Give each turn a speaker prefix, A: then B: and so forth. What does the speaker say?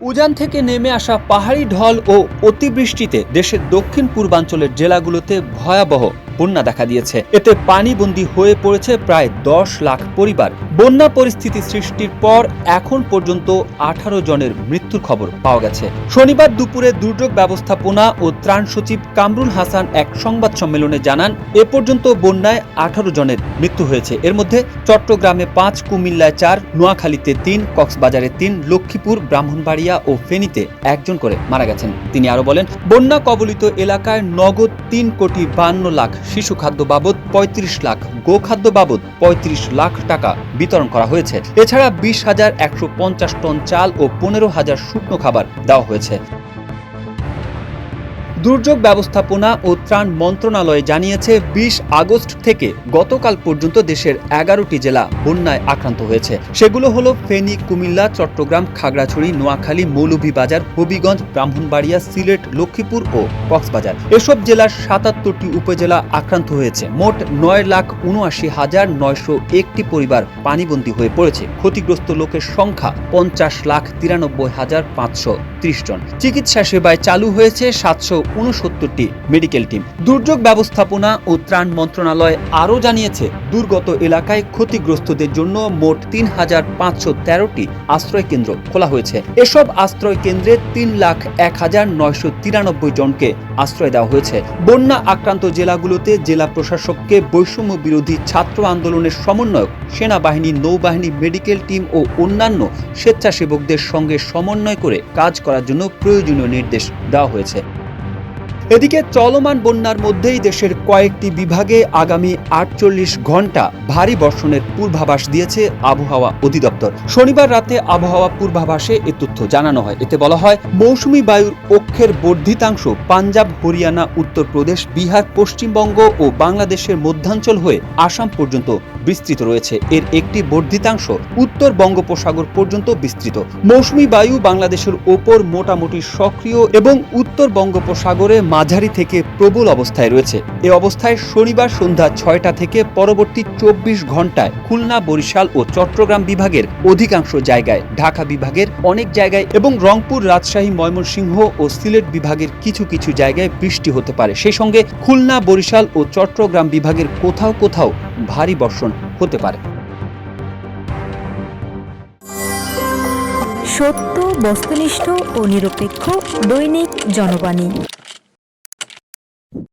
A: উজান থেকে নেমে আসা পাহাড়ি ঢল ও অতিবৃষ্টিতে দেশের দক্ষিণ পূর্বাঞ্চলের জেলাগুলোতে ভয়াবহ বন্যা দেখা দিয়েছে। এতে পানিবন্দী হয়ে পড়েছে প্রায় দশ লাখ পরিবার। বন্যা পরিস্থিতি সৃষ্টির পর এখন পর্যন্ত আঠারো জনের মৃত্যুর খবর পাওয়া গেছে। শনিবার দুপুরে দুর্যোগ ব্যবস্থাপনা ও ত্রাণ সচিব কামরুল হাসান এক সংবাদ সম্মেলনে জানান, এ পর্যন্ত বন্যায় আঠারো জনের মৃত্যু হয়েছে। এর মধ্যে চট্টগ্রামে পাঁচ, কুমিল্লায় চার, নোয়াখালীতে তিন, কক্সবাজারে তিন, লক্ষ্মীপুর, ব্রাহ্মণবাড়িয়া ও ফেনীতে একজন করে মারা গেছেন। তিনি আরও বলেন, বন্যা কবলিত এলাকায় নগদ তিন কোটি বান্ন লাখ শিশু খাদ্য বাবদ পঁয়ত্রিশ লাখ, গো খাদ্য বাবদ পঁয়ত্রিশ লাখ টাকা বিতরণ করা হয়েছে। এছাড়া বিশ হাজার একশো পঞ্চাশ টন চাল ও পনেরো হাজার শুকনো খাবার দেওয়া হয়েছে। দুর্যোগ ব্যবস্থাপনা ও ত্রাণ মন্ত্রণালয় জানিয়েছে, বিশ আগস্ট থেকে গতকাল পর্যন্ত দেশের এগারোটি জেলা বন্যায় আক্রান্ত হয়েছে। সেগুলো হলো ফেনী, কুমিল্লা, চট্টগ্রাম, খাগড়াছড়ি, নোয়াখালী, মৌলভীবাজার, হবিগঞ্জ, ব্রাহ্মণবাড়িয়া, সিলেট, লক্ষ্মীপুর ও কক্সবাজার। এসব জেলার সাতাত্তরটি উপজেলা আক্রান্ত হয়েছে। মোট নয় লাখ উনআশি হাজার নয়শো একটি পরিবার পানিবন্দী হয়ে পড়েছে। ক্ষতিগ্রস্ত লোকের সংখ্যা পঞ্চাশ লাখ তিরানব্বই হাজার পাঁচশো ত্রিশ জন। চিকিৎসা সেবায় চালু হয়েছে সাতশো উনসত্তরটি মেডিকেল টিম। দুর্যোগ ব্যবস্থাপনা ও ত্রাণ মন্ত্রণালয় আরও জানিয়েছে, দুর্গত এলাকায় ক্ষতিগ্রস্তদের জন্য মোট তিন হাজার পাঁচশো তেরোটি আশ্রয় কেন্দ্র খোলা হয়েছে। এসব আশ্রয় কেন্দ্রে তিন লাখ এক হাজার নয়শো তিরানব্বই জনকে আশ্রয় দেওয়া হয়েছে। বন্যা আক্রান্ত জেলাগুলোতে জেলা প্রশাসককে বৈষম্য বিরোধী ছাত্র আন্দোলনের সমন্বয়ক, সেনাবাহিনী, নৌবাহিনী, মেডিকেল টিম ও অন্যান্য স্বেচ্ছাসেবকদের সঙ্গে সমন্বয় করে কাজ করার জন্য প্রয়োজনীয় নির্দেশ দেওয়া হয়েছে। এদিকে চলমান বন্যার মধ্যেই দেশের কয়েকটি বিভাগে আগামী আটচল্লিশ ঘণ্টা ভারী বর্ষণের পূর্বাভাস দিয়েছে আবহাওয়া অধিদপ্তর। শনিবার রাতে আবহাওয়া পূর্বাভাসে এ তথ্য জানানো হয়। এতে বলা হয়, মৌসুমী বায়ুর অক্ষের বর্ধিতাংশ পাঞ্জাব, হরিয়ানা, উত্তরপ্রদেশ, বিহার, পশ্চিমবঙ্গ ও বাংলাদেশের মধ্যাঞ্চল হয়ে আসাম পর্যন্ত বিস্তৃত রয়েছে। এর একটি বর্ধিতাংশ উত্তর বঙ্গোপসাগর পর্যন্ত বিস্তৃত। মৌসুমী বায়ু বাংলাদেশের ওপর মোটামুটি সক্রিয় এবং উত্তর বঙ্গোপসাগরে মাঝারি থেকে প্রবল অবস্থায় রয়েছে। এ অবস্থায় শনিবার সন্ধ্যা ছয়টা থেকে পরবর্তী চব্বিশ ঘন্টায় খুলনা, বরিশাল ও চট্টগ্রাম বিভাগের অধিকাংশ জায়গায়, ঢাকা বিভাগের অনেক জায়গায় এবং রংপুর, রাজশাহী, ময়মনসিংহ ও সিলেট বিভাগের কিছু কিছু জায়গায় বৃষ্টি হতে পারে। সেই সঙ্গে খুলনা, বরিশাল ও চট্টগ্রাম বিভাগের কোথাও কোথাও ভারী বর্ষণ হতে পারে।
B: সত্য বস্তুনিষ্ঠ ও নিরপেক্ষ দৈনিক জনবাণী।